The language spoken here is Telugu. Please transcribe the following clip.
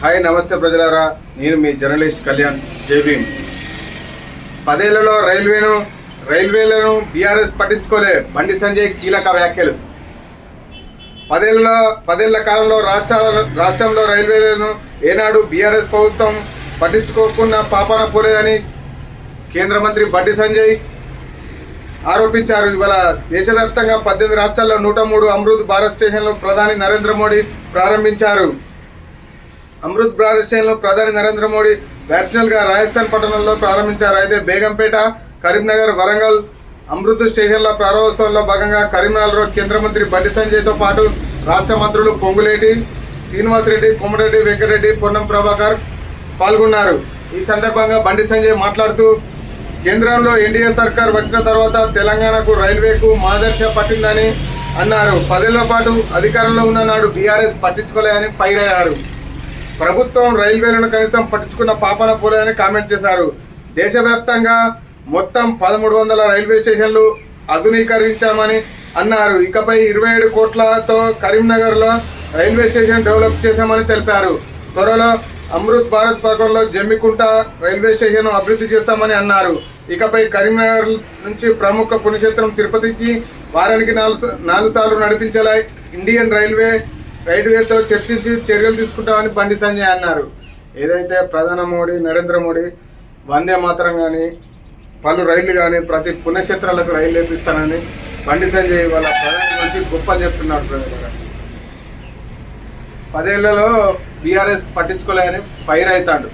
హాయ్ నమస్తే ప్రజలారా. నేను మీ జర్నలిస్ట్ కళ్యాణ్ జేబీమ్ పదేళ్ళలో రైల్వేను రైల్వేలను బీఆర్ఎస్ పట్టించుకోలే బండి సంజయ్ కీలక వ్యాఖ్యలు. పదేళ్ళలో పదేళ్ళ కాలంలో రాష్ట్ర రాష్ట్రంలో రైల్వేలను ఏనాడు బీఆర్ఎస్ ప్రభుత్వం పట్టించుకోకుండా పాపాన పోలేదని కేంద్ర మంత్రి బండి సంజయ్ ఆరోపించారు. ఇవాళ దేశవ్యాప్తంగా పద్దెనిమిది రాష్ట్రాల్లో నూట మూడు అమృత్ భారత్ స్టేషన్లు ప్రధాని నరేంద్ర మోడీ ప్రారంభించారు. అమృత్ భారత్ ప్రధాని నరేంద్ర మోడీ వర్చువల్గా రాజస్థాన్ పట్టణంలో ప్రారంభించారు. అయితే బేగంపేట కరీంనగర్ వరంగల్ అమృత్ స్టేషన్ల ప్రారంభోత్సవంలో భాగంగా కరీంనగర్లో కేంద్ర మంత్రి బండి సంజయ్తో పాటు రాష్ట్ర మంత్రులు పొంగులేటి శ్రీనివాసరెడ్డి కొమ్మరెడ్డి వెంకటరెడ్డి పొన్నం ప్రభాకర్ పాల్గొన్నారు. ఈ సందర్భంగా బండి సంజయ్ మాట్లాడుతూ కేంద్రంలో ఎన్డీఏ సర్కార్ వచ్చిన తర్వాత తెలంగాణకు రైల్వేకు మాదర్శ పట్టిందని అన్నారు. పదేళ్ళ పాటు అధికారంలో ఉన్న నాడు బీఆర్ఎస్ పట్టించుకోలేదని ఫైర్ అయ్యారు. ప్రభుత్వం రైల్వేలను కనీసం పట్టించుకున్న పాపన పోలేదని కామెంట్ చేశారు. దేశవ్యాప్తంగా మొత్తం పదమూడు వందల రైల్వే స్టేషన్లు ఆధునీకరించామని అన్నారు. ఇకపై ఇరవై ఏడు కోట్లతో కరీంనగర్లో రైల్వే స్టేషన్ డెవలప్ చేశామని తెలిపారు. త్వరలో అమృత్ భారత్ పథకంలో జమ్మికుంట రైల్వే స్టేషన్ అభివృద్ధి చేస్తామని అన్నారు. ఇకపై కరీంనగర్ నుంచి ప్రముఖ పుణ్యక్షేత్రం తిరుపతికి వారానికి నాలుగు నాలుగు సార్లు నడిపించేలా ఇండియన్ రైల్వే రైల్వేతో చర్చించి చర్యలు తీసుకుంటామని బండి సంజయ్ అన్నారు. ఏదైతే ప్రధాని మోడీ నరేంద్ర మోడీ వందే మాత్రం కానీ పలు రైళ్ళు కానీ ప్రతి పుణ్యక్షేత్రాలకు రైలు వేపిస్తానని బండి సంజయ్ వాళ్ళ ప్రధాని గురించి గొప్పలు చెప్తున్నారు ప్రజలు. పదేళ్ళలో బీఆర్ఎస్ పట్టించుకోలేని ఫైర్ అవుతాడు.